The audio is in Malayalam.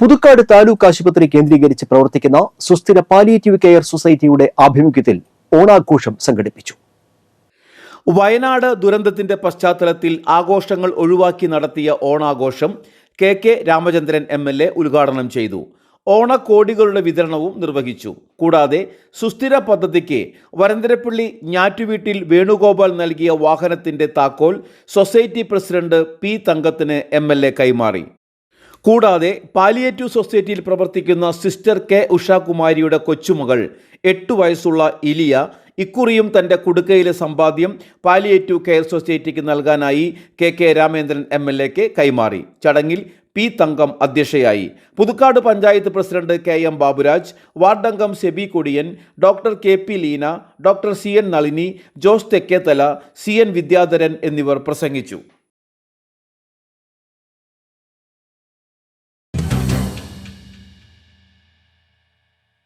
പുതുക്കാട് താലൂക്ക് ആശുപത്രി കേന്ദ്രീകരിച്ച് പ്രവർത്തിക്കുന്ന സുസ്ഥിര പാലിയേറ്റീവ് കെയർ സൊസൈറ്റിയുടെ ആഭിമുഖ്യത്തിൽ ഓണാഘോഷം സംഘടിപ്പിച്ചു. വയനാട് ദുരന്തത്തിന്റെ പശ്ചാത്തലത്തിൽ ആഘോഷങ്ങൾ ഒഴിവാക്കി നടത്തിയ ഓണാഘോഷം K K Ramachandran M L A ഉദ്ഘാടനം ചെയ്തു. ഓണക്കോടികളുടെ വിതരണവും നിർവഹിച്ചു. കൂടാതെ സുസ്ഥിര പദ്ധതിക്ക് വരന്തരപ്പള്ളി ഞാറ്റുവീട്ടിൽ വേണുഗോപാൽ നൽകിയ വാഹനത്തിന്റെ താക്കോൽ സൊസൈറ്റി പ്രസിഡന്റ് പി തങ്കത്തിന് എം കൈമാറി. കൂടാതെ പാലിയേറ്റീവ് സൊസൈറ്റിയിൽ പ്രവർത്തിക്കുന്ന സിസ്റ്റർ കെ ഉഷാകുമാരിയുടെ കൊച്ചുമകൾ എട്ടു വയസ്സുള്ള ഇലിയ ഇക്കുറിയും തന്റെ കുടുക്കയിലെ സമ്പാദ്യം പാലിയേറ്റീവ് കെയർ സൊസൈറ്റിക്ക് നൽകാനായി K K Ramendran M L എക്ക് കൈമാറി. ചടങ്ങിൽ പി തങ്കം അധ്യക്ഷയായി. Puthukkad panchayat president K M Baburaj വാർഡംഗം Sebi Kodiyan doctor K P Leena doctor C N Nalini Jose Thekkethala C N Vidyadharan എന്നിവർ പ്രസംഗിച്ചു.